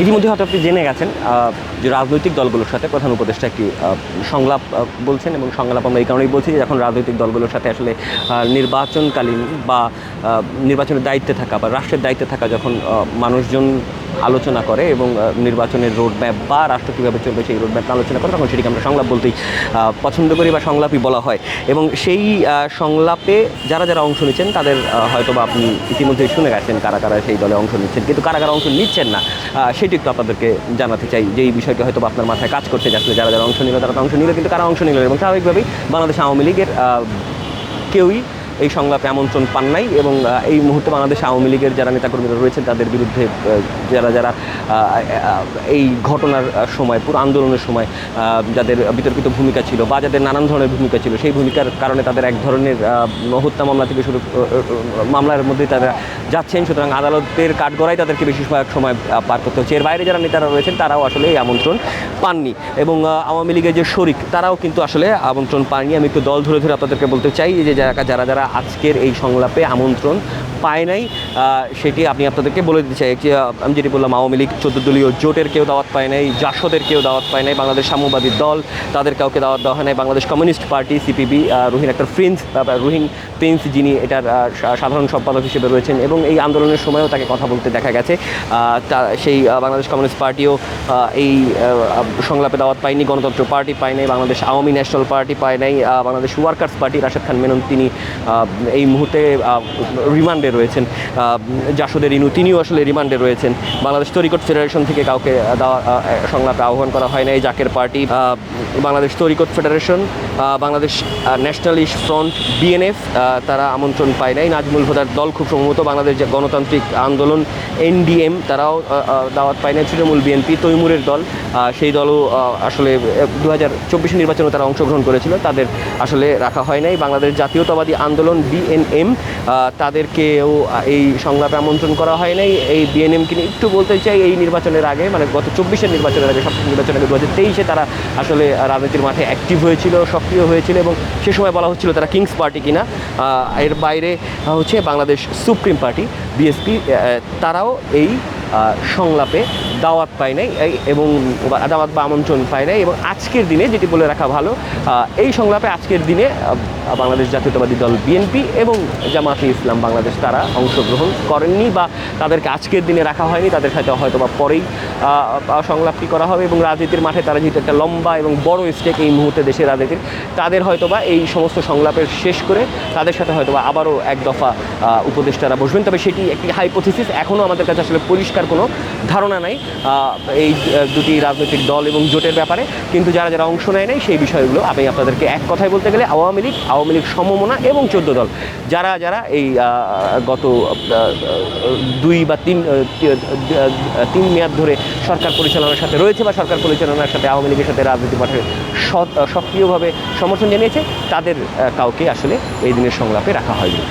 ইতিমধ্যে হয়তো আপনি জেনে গেছেন যে রাজনৈতিক দলগুলোর সাথে প্রধান উপদেষ্টা একটি সংলাপ বলছেন এবং সংলাপ আমরা এই কারণেই বলছি যে যখন রাজনৈতিক দলগুলোর সাথে আসলে নির্বাচনকালীন বা নির্বাচনের দায়িত্বে থাকা বা রাষ্ট্রের দায়িত্বে থাকা যখন মানুষজন আলোচনা করে এবং নির্বাচনের রোড ম্যাপ বা রাষ্ট্র কীভাবে চলবে সেই রোড ম্যাপ আলোচনা করে, তখন সেটিকে আমরা সংলাপ বলতেই পছন্দ করি বা সংলাপই বলা হয়। এবং সেই সংলাপে যারা যারা অংশ নিচ্ছেন, তাদের হয়তো বা আপনি ইতিমধ্যেই শুনে গেছেন কারা কারা সেই দলে অংশ নিচ্ছেন। কিন্তু কারা কারা অংশ নিচ্ছেন না সেটি একটু আপনাদেরকে জানাতে চাই যে এই বিষয়টি হয়তো আপনার মাথায় কাজ করছে যে আসলে যারা যারা অংশ নিল, তারা অংশ নিল, কিন্তু কারা অংশ নিল? এবং স্বাভাবিকভাবেই বাংলাদেশ আওয়ামী লীগের কেউই এই সংলাপে আমন্ত্রণ পান নাই এবং এই মুহূর্তে বাংলাদেশ আওয়ামী লীগের যারা নেতাকর্মীরা রয়েছেন তাদের বিরুদ্ধে যারা যারা এই ঘটনার সময়, পুরো আন্দোলনের সময় যাদের বিতর্কিত ভূমিকা ছিল বা যাদের নানান ধরনের ভূমিকা ছিল, সেই ভূমিকার কারণে তাদের এক ধরনের হত্যা মামলা থেকে শুরু মামলার মধ্যে তারা যাচ্ছেন। সুতরাং আদালতের কাঠগড়াই তাদেরকে বেশি সময় পার করতে হচ্ছে। এর বাইরে যারা নেতারা রয়েছেন, তারাও আসলে এই আমন্ত্রণ পাননি। এবং আওয়ামী লীগের যে শরিক, তারাও কিন্তু আসলে আমন্ত্রণ পায়নি আমি একটু দল ধরে ধরে আপনাদেরকে বলতে চাই যে, যারা যারা যারা আজকের এই সংলাপে আমন্ত্রণ পায় নাই সেটি আমি আপনাদেরকে বলে দিতে চাই। আমি যেটি বললাম, আওয়ামী লীগ চোদ্দ দলীয় জোটের কেউ দাওয়াত পায় নাই, জাসদের কেউ দাওয়াত পায় নাই, বাংলাদেশ সাম্যবাদী দল, তাদের কাউকে দাওয়াত দেওয়া হয় নাই, বাংলাদেশ কমিউনিস্ট পার্টি, সিপিবি রোহিন একটা প্রিন্স, বা রোহিন প্রিন্স যিনি এটার সাধারণ সম্পাদক হিসেবে রয়েছেন এবং এই আন্দোলনের সময়ও তাকে কথা বলতে দেখা গেছে। তা, সেই বাংলাদেশ কমিউনিস্ট পার্টিও এই সংলাপে দাওয়াত পায়নি, গণতন্ত্র পার্টি পায় নাই, বাংলাদেশ আওয়ামী ন্যাশনাল পার্টি পায় নাই বাংলাদেশ ওয়ার্কার্স পার্টি, রাশেদ খান মেনন তিনি এই মুহূর্তে রিমান্ডে রয়েছেন জাসদের ইনু, তিনিও আসলে রিমান্ডে রয়েছেন। বাংলাদেশ তরিকট ফেডারেশন থেকে কাউকে দেওয়া সংলাপে আহ্বান করা হয় নাই Zaker party Bangladesh Tariqat federation Bangladesh nationalist front, BNF তারা আমন্ত্রণ পায় নাই। নাজমুল হুদার দল খুব সম্ভবত বাংলাদেশ যে গণতান্ত্রিক আন্দোলন, এনডিএম, তারাও দাওয়াত পায় নাই। তৃণমূল বিএনপি, তৈমুরের দল সেই দলও আসলে দু হাজার চব্বিশে নির্বাচনে তারা অংশগ্রহণ করেছিল। তাদের আসলে রাখা হয় নাই। বাংলাদেশ জাতীয়তাবাদী আন্দোলন বিএনএম তাদেরকেও এই সংলাপে আমন্ত্রণ করা হয় নাই। এই বিএনএমকে নিয়ে একটু বলতে চাই, এই নির্বাচনের আগে মানে গত চব্বিশের নির্বাচনের আগে সব নির্বাচনের আগে দু হাজার তেইশে তারা আসলে রাজনীতির মাঠে অ্যাক্টিভ হয়েছিল, সক্রিয় হয়েছিল এবং সে সময় বলা হচ্ছিল তারা কিংস পার্টি কিনা। এর বাইরে হচ্ছে বাংলাদেশ সুপ্রিম পার্টি বিএসপি তারাও এই সংলাপে দাওয়াত পায় নাই এবং দাওয়াত বা আমন্ত্রণ পায় নাই এবং আজকের দিনে যেটি বলে রাখা ভালো এই সংলাপে আজকের দিনে বাংলাদেশ জাতীয়তাবাদী দল বিএনপি এবং জামাতে ইসলাম বাংলাদেশ তারা অংশগ্রহণ করেননি বা তাদেরকে আজকের দিনে রাখা হয়নি, তাদের সাথে হয়তো বা পরেই সংলাপটি করা হবে এবং রাজনীতির মাঠে তারা যেহেতু একটা লম্বা এবং বড় স্টেক এই মুহূর্তে দেশের রাজনীতির, তাদের হয়তো বা এই সমস্ত সংলাপের শেষ করে তাদের সাথে হয়তো বা আবারও এক দফা উপদেষ্টারা বসবেন। তবে সেটি একটি হাইপোথিসিস এখনও আমাদের কাছে আসলে পরিষ্কার কোনো ধারণা নাই এই দুটি রাজনৈতিক দল এবং জোটের ব্যাপারে। কিন্তু যারা যারা অংশ নেয় নাই, সেই বিষয়গুলো আমি আপনাদেরকে এক কথায় বলতে গেলে আওয়ামী লীগ আওয়ামী লীগ সমমনা এবং চোদ্দ দল। যারা যারা এই গত দুই বা তিন তিন মেয়াদ ধরে সরকার পরিচালনার সাথে রয়েছে বা সরকার পরিচালনার সাথে আওয়ামী লীগের সাথে রাজনীতি মাঠে সক্রিয়ভাবে সমর্থন জানিয়েছে, তাদের কাউকে আসলে এই দিনের সংলাপে রাখা হয়নি।